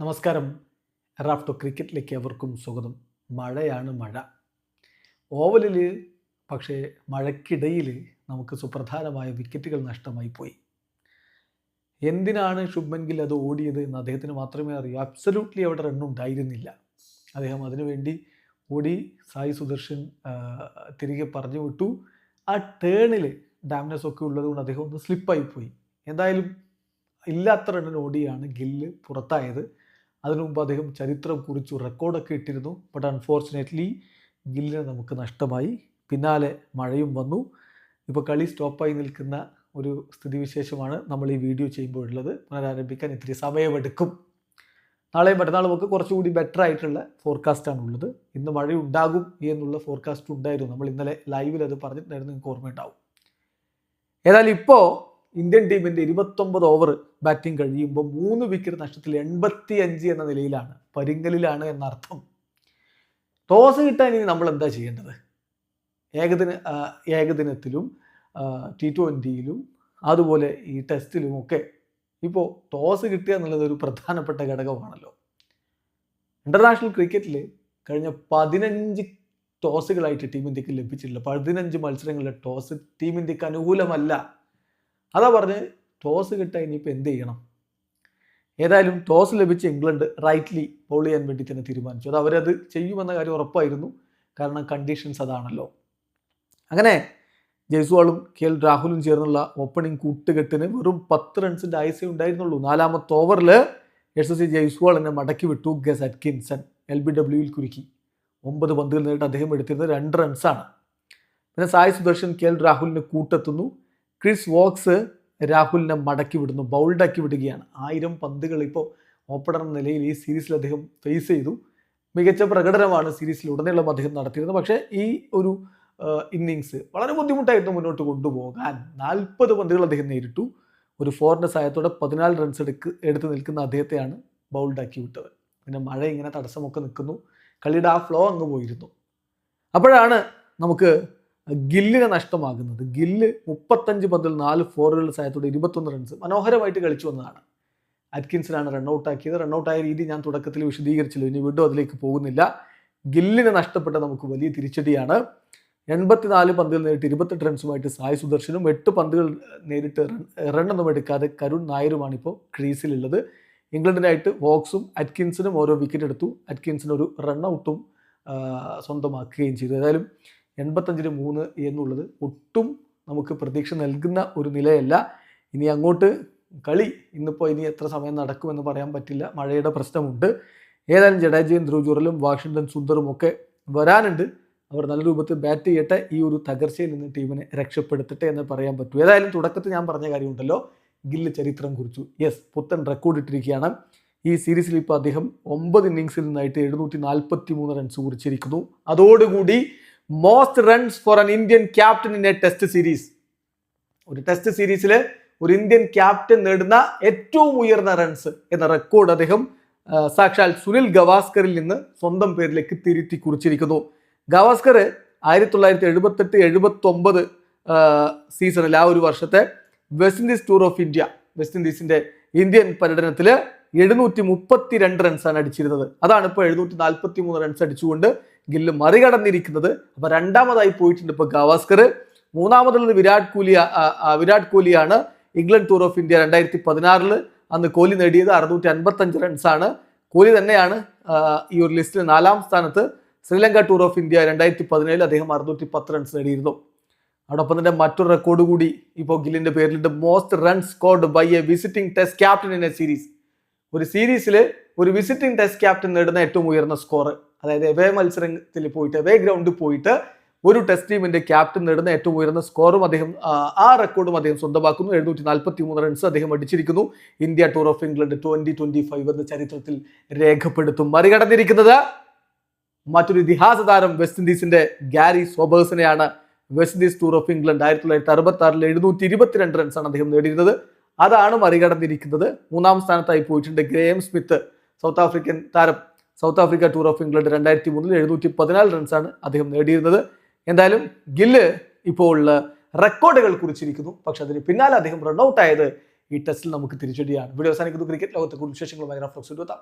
നമസ്കാരം. റാഫ്റ്റോ ക്രിക്കറ്റിലേക്ക് അവർക്കും സ്വാഗതം. മഴയാണ് മഴ. ഓവലിൽ പക്ഷേ മഴയ്ക്കിടയിൽ നമുക്ക് സുപ്രധാനമായ വിക്കറ്റുകൾ നഷ്ടമായി പോയി. എന്തിനാണ് ശുഭ്മൻ ഗിൽ അത് ഓടിയത് എന്ന് അദ്ദേഹത്തിന് മാത്രമേ അറിയൂ. അബ്സല്യൂട്ട്ലി അവിടെ റണ്ണുണ്ടായിരുന്നില്ല അദ്ദേഹം അതിനുവേണ്ടി ഓടി സായി സുദർശൻ തിരികെ പറഞ്ഞു വിട്ടു. ആ ടേണിൽ ഡാമിനസ് ഒക്കെ ഉള്ളതുകൊണ്ട് അദ്ദേഹം ഒന്ന് സ്ലിപ്പായി പോയി. എന്തായാലും ഇല്ലാത്ത റണ്ണിന് ഓടിയാണ് ഗില്ല് പുറത്തായത്. അതിനു മുമ്പ് അദ്ദേഹം ചരിത്രം കുറിച്ചു റെക്കോർഡൊക്കെ ഇട്ടിരുന്നു. ബട്ട് അൺഫോർച്ചുനേറ്റ്ലി ഗില്ലിനെ നമുക്ക് നഷ്ടമായി. പിന്നാലെ മഴയും വന്നു. ഇപ്പോൾ കളി സ്റ്റോപ്പായി നിൽക്കുന്ന ഒരു സ്ഥിതിവിശേഷമാണ് നമ്മൾ ഈ വീഡിയോ ചെയ്യുമ്പോഴുള്ളത്. പുനരാരംഭിക്കാൻ ഇത്തിരി സമയമെടുക്കും. നാളെയും മറ്റന്നാൾ നമുക്ക് കുറച്ചുകൂടി ബെറ്റർ ആയിട്ടുള്ള ഫോർകാസ്റ്റാണ് ഉള്ളത്. ഇന്ന് മഴ ഉണ്ടാകും എന്നുള്ള ഫോർകാസ്റ്റ് ഉണ്ടായിരുന്നു. നമ്മൾ ഇന്നലെ ലൈവിൽ അത് പറഞ്ഞിട്ടുണ്ടായിരുന്നു. നിങ്ങൾക്ക് ഓർമ്മയുണ്ടാവും. ഏതായാലും ഇപ്പോൾ ഇന്ത്യൻ ടീമിന്റെ ഇരുപത്തൊമ്പത് ഓവർ ബാറ്റിംഗ് കഴിയുമ്പോൾ മൂന്ന് വിക്കറ്റ് നഷ്ടത്തിൽ എൺപത്തി അഞ്ച് എന്ന നിലയിലാണ്. പരിങ്കലിലാണ് എന്നർത്ഥം. ടോസ് കിട്ടാൻ ഇനി നമ്മൾ എന്താ ചെയ്യേണ്ടത്? ഏകദിന ഏകദിനത്തിലും ടി ട്വന്റിയിലും അതുപോലെ ഈ ടെസ്റ്റിലും ഒക്കെ ഇപ്പോൾ ടോസ് കിട്ടുക എന്നുള്ളത് ഒരു പ്രധാനപ്പെട്ട ഘടകമാണല്ലോ. ഇന്റർനാഷണൽ ക്രിക്കറ്റിൽ കഴിഞ്ഞ പതിനഞ്ച് ടോസുകളായിട്ട് ടീം ഇന്ത്യയ്ക്ക് ലഭിച്ചിട്ടില്ല. പതിനഞ്ച് മത്സരങ്ങളിലെ ടോസ് ടീം ഇന്ത്യയ്ക്ക് അനുകൂലമല്ല. അതാ പറഞ്ഞ് ടോസ് കിട്ടാൻ ഇനിയിപ്പോൾ എന്ത് ചെയ്യണം? ഏതായാലും ടോസ് ലഭിച്ച ഇംഗ്ലണ്ട് റൈറ്റ്ലി ബോൾ ചെയ്യാൻ വേണ്ടി തന്നെ തീരുമാനിച്ചു. അത് അവരത് ചെയ്യുമെന്ന കാര്യം ഉറപ്പായിരുന്നു. കാരണം കണ്ടീഷൻസ് അതാണല്ലോ. അങ്ങനെ ജയ്സ്വാളും കെ എൽ രാഹുലും ചേർന്നുള്ള ഓപ്പണിംഗ് കൂട്ടുകെട്ടിന് വെറും പത്ത് റൺസിന്റെ ആയുസേ ഉണ്ടായിരുന്നുള്ളൂ. നാലാമത്തെ ഓവറിൽ എസ് എസ് ജയ്സ്വാളിനെ മടക്കി വിട്ടു. ഗസ് അറ്റ്കിൻസൺ എൽ ബി ഡബ്ല്യുവിൽ കുരുക്കി. ഒമ്പത് പന്തുകൾ നേരിട്ട് അദ്ദേഹം എടുത്തിരുന്നത് രണ്ട് റൺസാണ് പിന്നെ സായ് സുദർശൻ കെ എൽ രാഹുലിന് കൂട്ടെത്തുന്നു. ക്രിസ് വോക്സ് രാഹുലിനെ മടക്കി വിടുന്നു ബൗൾഡാക്കി വിടുകയാണ്. ആയിരം പന്തുകൾ ഇപ്പോൾ ഓപ്പണർ എന്ന നിലയിൽ ഈ സീരീസിൽ അദ്ദേഹം ഫേസ് ചെയ്തു. മികച്ച പ്രകടനമാണ് സീരീസിൽ ഉടനീളം അദ്ദേഹം നടത്തിയിരുന്നത്. പക്ഷേ ഈ ഒരു ഇന്നിങ്സ് വളരെ ബുദ്ധിമുട്ടായിരുന്നു മുന്നോട്ട് കൊണ്ടുപോകാൻ. നാൽപ്പത് പന്തുകൾ അദ്ദേഹം നേരിട്ടു. ഒരു ഫോറിന്റെ സഹായത്തോടെ പതിനാല് റൺസ് എടുക്ക് എടുത്ത് നിൽക്കുന്ന അദ്ദേഹത്തെയാണ് ബൗൾഡാക്കി വിട്ടത്. പിന്നെ മഴ ഇങ്ങനെ തടസ്സമൊക്കെ നിൽക്കുന്നു. കളിയുടെ ആ ഫ്ലോ അങ്ങ് പോയിരുന്നു. അപ്പോഴാണ് നമുക്ക് ഗില്ലിനെ നഷ്ടമാകുന്നത് ഗില്ല് മുപ്പത്തഞ്ച് പന്തിൽ നാല് ഫോറുകൾ സഹായത്തോടെ ഇരുപത്തൊന്ന് റൺസ് മനോഹരമായിട്ട് കളിച്ചു വന്നതാണ്. അറ്റ്കിൻസിനാണ് റണ്ണൗട്ട് ആക്കിയത്. റണ്ണൗട്ടായ രീതി ഞാൻ തുടക്കത്തിൽ വിശദീകരിച്ചല്ലോ. ഇനി വീണ്ടും അതിലേക്ക് പോകുന്നില്ല. ഗില്ലിനെ നഷ്ടപ്പെട്ട നമുക്ക് വലിയ തിരിച്ചടിയാണ്. എൺപത്തിനാല് പന്തുകൾ നേരിട്ട് ഇരുപത്തെട്ട് റൺസുമായിട്ട് സായി സുദർശനും എട്ട് പന്തുകൾ നേരിട്ട് റൺ- റണ്ണൊന്നും എടുക്കാതെ കരുൺ നായരുമാണ് ഇപ്പോൾ ക്രീസിലുള്ളത്. ഇംഗ്ലണ്ടിനായിട്ട് വോക്സും അറ്റ്കിൻസിനും ഓരോ വിക്കറ്റ് എടുത്തു. അറ്റ്കിൻസിന് ഒരു റണ്ണൗട്ടും സ്വന്തമാക്കുകയും ചെയ്തു. ഏതായാലും എൺപത്തഞ്ചിന് മൂന്ന് എന്നുള്ളത് ഒട്ടും നമുക്ക് പ്രതീക്ഷ നൽകുന്ന ഒരു നിലയല്ല. ഇനി അങ്ങോട്ട് കളി ഇന്നിപ്പോൾ ഇനി എത്ര സമയം നടക്കുമെന്ന് പറയാൻ പറ്റില്ല. മഴയുടെ പ്രശ്നമുണ്ട്. ഏതായാലും ജഡേജയും ധ്രുവ് വാഷിങ്ടൺ സുന്ദറും ഒക്കെ വരാനുണ്ട്. അവർ നല്ല രൂപത്തിൽ ബാറ്റ് ചെയ്യട്ടെ. ഈ ഒരു തകർച്ചയിൽ നിന്ന് ടീമിനെ രക്ഷപ്പെടുത്തട്ടെ എന്ന് പറയാൻ പറ്റൂ. ഏതായാലും തുടക്കത്തിൽ ഞാൻ പറഞ്ഞ കാര്യമുണ്ടല്ലോ. ഗില്ല് ചരിത്രം കുറിച്ചു. യെസ് പുത്തൻ റെക്കോർഡ് ഇട്ടിരിക്കുകയാണ്. ഈ സീരീസിൽ ഇപ്പോൾ അദ്ദേഹം ഒമ്പത് ഇന്നിങ്സിൽ നിന്നായിട്ട് എഴുന്നൂറ്റി നാൽപ്പത്തി മൂന്ന് റൺസ് കുറിച്ചിരിക്കുന്നു. അതോടുകൂടി most runs for an Indian captain in a test series ഒരു ടെസ്റ്റ് സീരീസിൽ ഒരു ഇന്ത്യൻ ക്യാപ്റ്റൻ നേടുന്ന ഏറ്റവും ഉയർന്ന റൺസ് എന്ന റെക്കോർഡ് അദ്ദേഹം സാക്ഷാൽ സുനിൽ ഗവാസ്കറിൽ നിന്ന് സ്വന്തം പേരിലേക്ക് തിരുത്തി കുറിച്ചിരിക്കുന്നു. ഗവാസ്കർ ആയിരത്തി തൊള്ളായിരത്തി എഴുപത്തെട്ട് എഴുപത്തി ഒമ്പത് സീസണിൽ ആ ഒരു വർഷത്തെ West Indies tour of India West ഇൻഡീസിന്റെ Indian പര്യടനത്തിൽ എഴുന്നൂറ്റി മുപ്പത്തി രണ്ട് റൺസാണ് അടിച്ചിരുന്നത്. അതാണ് ഇപ്പോൾ എഴുന്നൂറ്റി നാൽപ്പത്തി മൂന്ന് റൺസ് അടിച്ചുകൊണ്ട് ഗില്ല് മറികടന്നിരിക്കുന്നത്. അപ്പൊ രണ്ടാമതായി പോയിട്ടുണ്ട് ഇപ്പൊ ഗവാസ്കർ. മൂന്നാമതുള്ളത് വിരാട് കോഹ്ലി വിരാട് കോഹ്ലിയാണ്. ഇംഗ്ലണ്ട് ടൂർ ഓഫ് ഇന്ത്യ രണ്ടായിരത്തി പതിനാറിൽ അന്ന് കോഹ്ലി നേടിയത് അറുന്നൂറ്റി അൻപത്തഞ്ച് റൺസാണ് കോഹ്ലി തന്നെയാണ് ഈ ഒരു ലിസ്റ്റിൽ നാലാം സ്ഥാനത്ത്. ശ്രീലങ്ക ടൂർ ഓഫ് ഇന്ത്യ രണ്ടായിരത്തി പതിനേഴിൽ അദ്ദേഹം അറുന്നൂറ്റി പത്ത് റൺസ് നേടിയിരുന്നു. അതോടൊപ്പം തന്നെ മറ്റൊരു റെക്കോർഡ് കൂടി ഇപ്പോൾ ഗില്ലിന്റെ പേരിലുണ്ട്. Most run scored by a visiting test captain in a series ഒരു സീരീസിൽ ഒരു വിസിറ്റിംഗ് ടെസ്റ്റ് ക്യാപ്റ്റൻ നേടുന്ന ഏറ്റവും ഉയർന്ന സ്കോർ അതായത് എവേ മത്സരത്തിൽ പോയിട്ട് എവേ ഗ്രൗണ്ടിൽ പോയിട്ട് ഒരു ടെസ്റ്റ് ടീമിന്റെ ക്യാപ്റ്റൻ നേടുന്ന ഏറ്റവും ഉയർന്ന സ്കോറും അദ്ദേഹം ആ, റെക്കോർഡും അദ്ദേഹം സ്വന്തമാക്കുന്നു. എഴുന്നൂറ്റി നാൽപ്പത്തി മൂന്ന് റൺസ് അദ്ദേഹം അടിച്ചിരിക്കുന്നു. India tour of England twenty twenty five എന്ന ചരിത്രത്തിൽ രേഖപ്പെടുത്തും. മറികടന്നിരിക്കുന്നത് മറ്റൊരു ഇതിഹാസ താരം വെസ്റ്റ് ഇൻഡീസിന്റെ Gary സോബേഴ്സിനെയാണ് West Indies tour of England ആയിരത്തി തൊള്ളായിരത്തി അറുപത്തി ആറിൽ എഴുന്നൂറ്റി ഇരുപത്തിരണ്ട് റൺസാണ് അദ്ദേഹം നേടിയിരുന്നത്. അതാണ് മറികടന്നിരിക്കുന്നത്. മൂന്നാം സ്ഥാനത്തായി പോയിട്ടുണ്ട് ഗ്രേം സ്മിത്ത് സൗത്ത് ആഫ്രിക്കൻ താരം. South Africa tour of England രണ്ടായിരത്തി മൂന്നിൽ എഴുന്നൂറ്റി പതിനാല് റൺസാണ് അദ്ദേഹം നേടിയിരുന്നത്. എന്തായാലും ഗില്ല് ഇപ്പോൾ റെക്കോർഡുകൾ കുറിച്ചിരിക്കുന്നു. പക്ഷെ അതിന് പിന്നാലെ അദ്ദേഹം റൺഔട്ട് ആയത് ഈ ടെസ്റ്റിൽ നമുക്ക് തിരിച്ചടിയാണ്. വീഡിയോ അവസാനിക്കുന്നു. ക്രിക്കറ്റ് ലോകത്തെ കൂടുതൽ വിശേഷങ്ങളുമായി റഫ്ലക്സ് എടുത്താം